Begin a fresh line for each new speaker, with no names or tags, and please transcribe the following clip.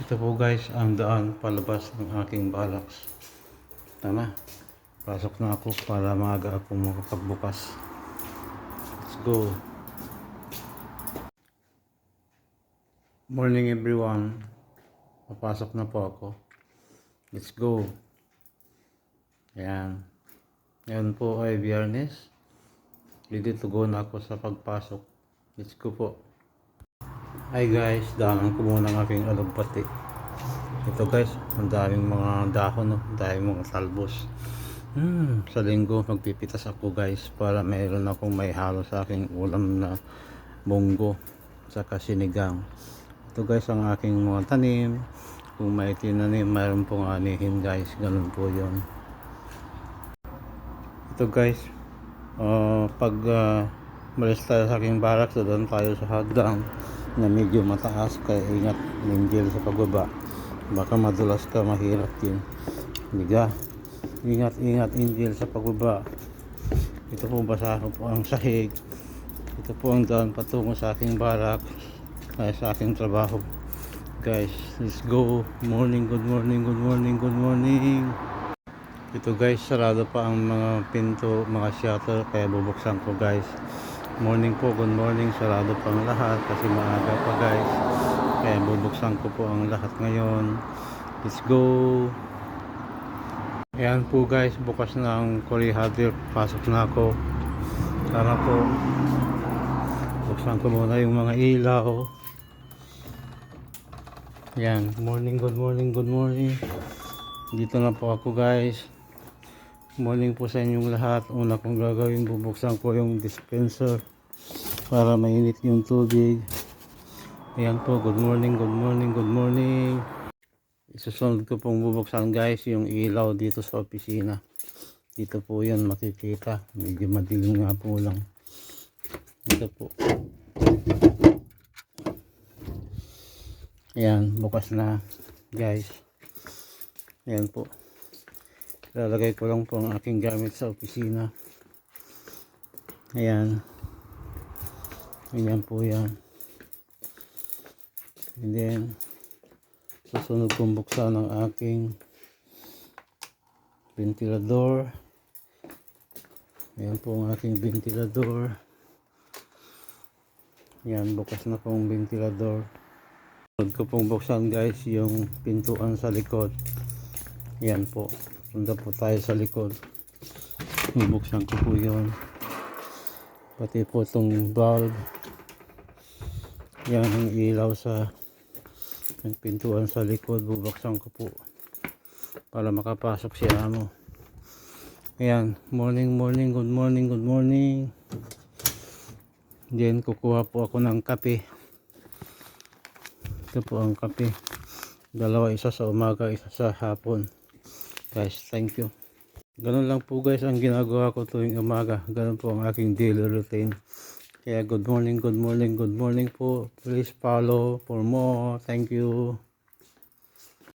Ito po guys ang daan palabas ng aking balaks. Tama. Pasok na ako para maaga ako makapagbukas. Let's go. Morning everyone. Papasok na po ako. Let's go. Ayan. Ngayon po ay biyernes. Ready to go na ako sa pagpasok. Let's go po. Hi guys, daanan ko muna ang aking alugbati. Ito guys, ang daming mga dahon, no? daming mga talbos. Hmm, sa linggo magpipitas ako guys para mayroon akong may halo sa aking ulam na munggo saka sinigang. Ito guys ang aking mga tanim. Kung may tinanim, mayroon pong anihin guys. Ganun po yon. Ito guys, ah, pag uh, malis tayo sa aking barak, doon tayo sa hagdang na medyo mataas kaya ingat ninjil sa pagbaba. Baka madulas ka mahirap din Liga. ingat ingat injil sa pagbaba. Ito po basa ko po ang sahig? Ito po ang daan patungo sa aking barak kaya sa aking trabaho. Guys let's go. Morning good morning good morning good morning. Ito guys sarado pa ang mga pinto mga shutter kaya bubuksan ko guys morning po good morning. Sarado pa ang lahat kasi maaga pa guys. Kaya bubuksan ko po ang lahat ngayon. Let's go. Ayan po guys. Bukas na ang Korehadir pasok na ako. Tara po. Buksan ko muna yung mga ilaw. Ayan. Morning good morning good morning. Dito na po ako guys morning po sa inyong lahat. Una kong gagawin bubuksan ko yung dispenser para mainit yung tubig. Ayan po good morning good morning good morning. Isusunod ko pong bubuksan guys yung ilaw dito sa opisina. Dito po yan makikita. Medyo madilim nga po lang. Ito po. Ayan bukas na guys. Ayan po lalagay ko lang po ang aking gamit sa opisina. Ayan. Ayan po yan. And then susunod kong buksan ang aking ventilador. Ayan po ang aking ventilador. Ayan bukas na pong ventilador. Susunod ko pong buksan guys yung pintuan sa likod. Ayan po punta po tayo sa likod. Bubuksan ko po yun. Pati po itong valve yan ang ilaw sa ang pintuan sa likod. Bubuksan ko po para makapasok si amo. Ayan. Morning morning. Good morning good morning. Then kukuha po ako ng kape. Ito po ang kape. Dalawa isa sa umaga isa sa hapon guys thank you. Ganun lang po guys ang ginagawa ko tuwing umaga. Ganun po ang aking daily routine. Kaya good morning good morning good morning po. Please follow for more. Thank you